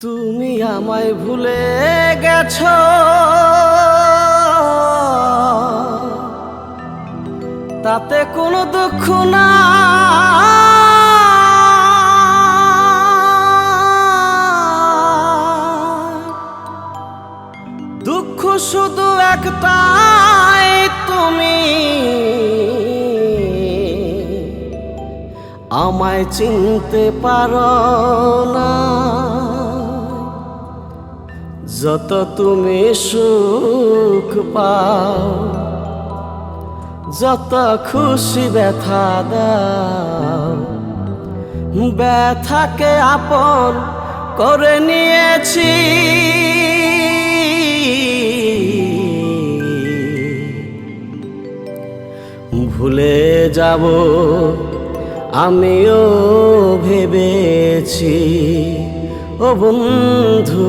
তুমি আমায় ভুলে গেছ। তাতে কোনো দুঃখ না দুঃখ শুধু একটাই তুমি। আমায় চিনতে পারো না। যত তুমি সুখ পাও, যত খুশি ব্যথা দাও, ব্যথাকে আপন করে নিয়েছি। ভুলে যাব আমিও ভেবেছি, ও বন্ধু।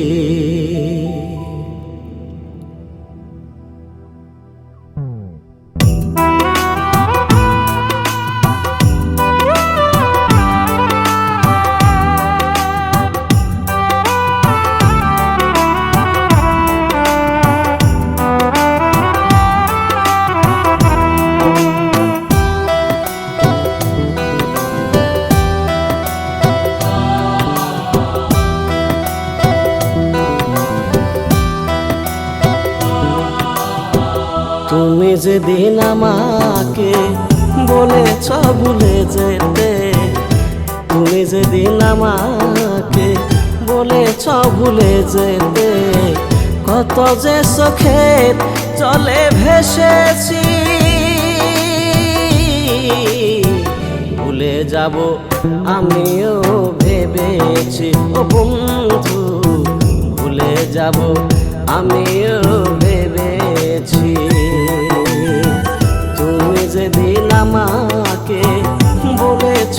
তুমি যেদিন আমাকে বলেছ ভুলে যেতে, তুমি যেদিন আমাকে বলেছ ভুলে যেতে, কত যে চোখের চলে ভেসেছি, ভুলে যাব আমিও ভেবেছি। ও বন্ধু, ভুলে যাব আমিও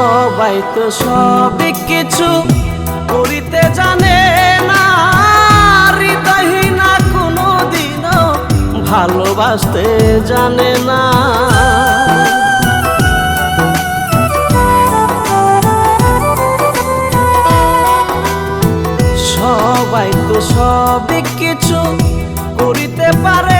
সবাই তো সব কিছু করিতে জানে না। হৃদয়হীনা কোনো দিনও ভালোবাসতে জানে না। সবাই তো সব কিছু করিতে পারে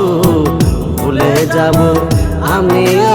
যাব আমিও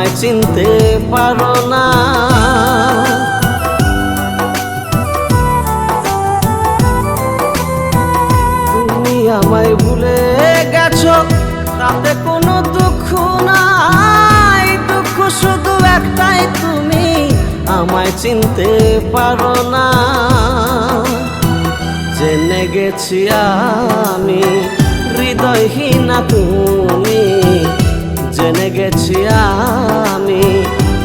আমায় চিনতে পারো না। তুমি আমায় ভুলে গেছো তাতে কোনো দুঃখ নাই। দুঃখ শুধু একটাই, তুমি আমায় চিনতে পারো না। জেনে গেছি আমি হৃদয়হীনা তুমি গেছি আমি।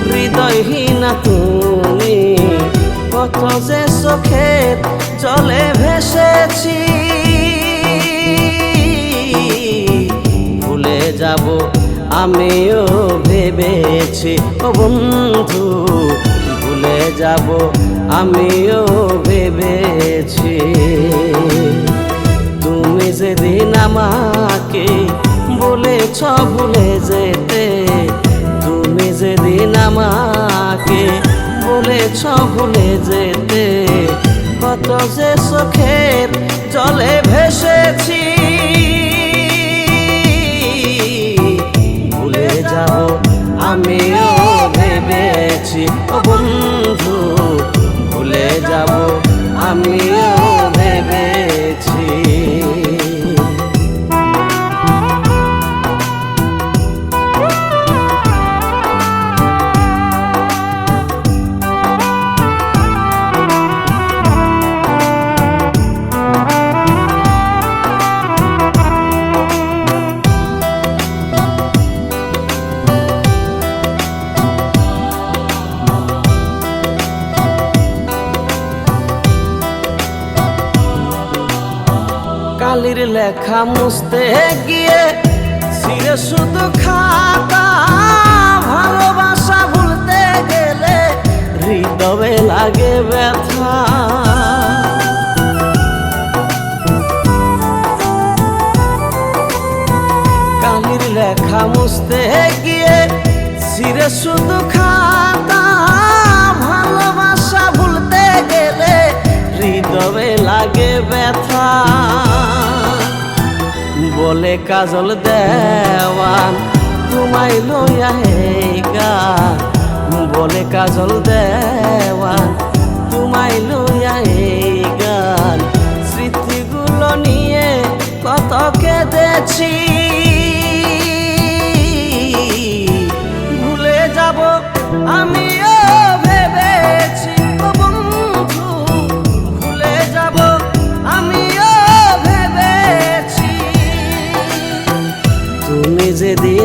হৃদয়হীনা তুমি, কত যে চোখের জলে ভেসেছি। ভুলে যাব আমিও ভেবেছি, ও বন্ধু, ভুলে যাব আমিও ভেবেছি। তুমি যেদিন আমাকে বলেছ ভুলে যেতে ভুলে যেতে কত যে চোখের জলে ভেসেছি। কালির লেখা মুছতে গিয়ে ছিঁড়ে শুধু খাতা, ভালোবাসা ভুলতে গেলে হৃদয়ে লাগে ব্যথা। কালির লেখা মুছতে গিয়ে ছিঁড়ে শুধু খাতা, ভালোবাসা ভুলতে গেলে হৃদয়ে লাগে ব্যথা। বলে কাজল দেওয়ান, তোমায় লইয়া হে গান। বলে কাজল দেওয়ান, তোমায় লইয়া হে গান। স্মৃতিগুলো নিয়ে কত কেঁদেছি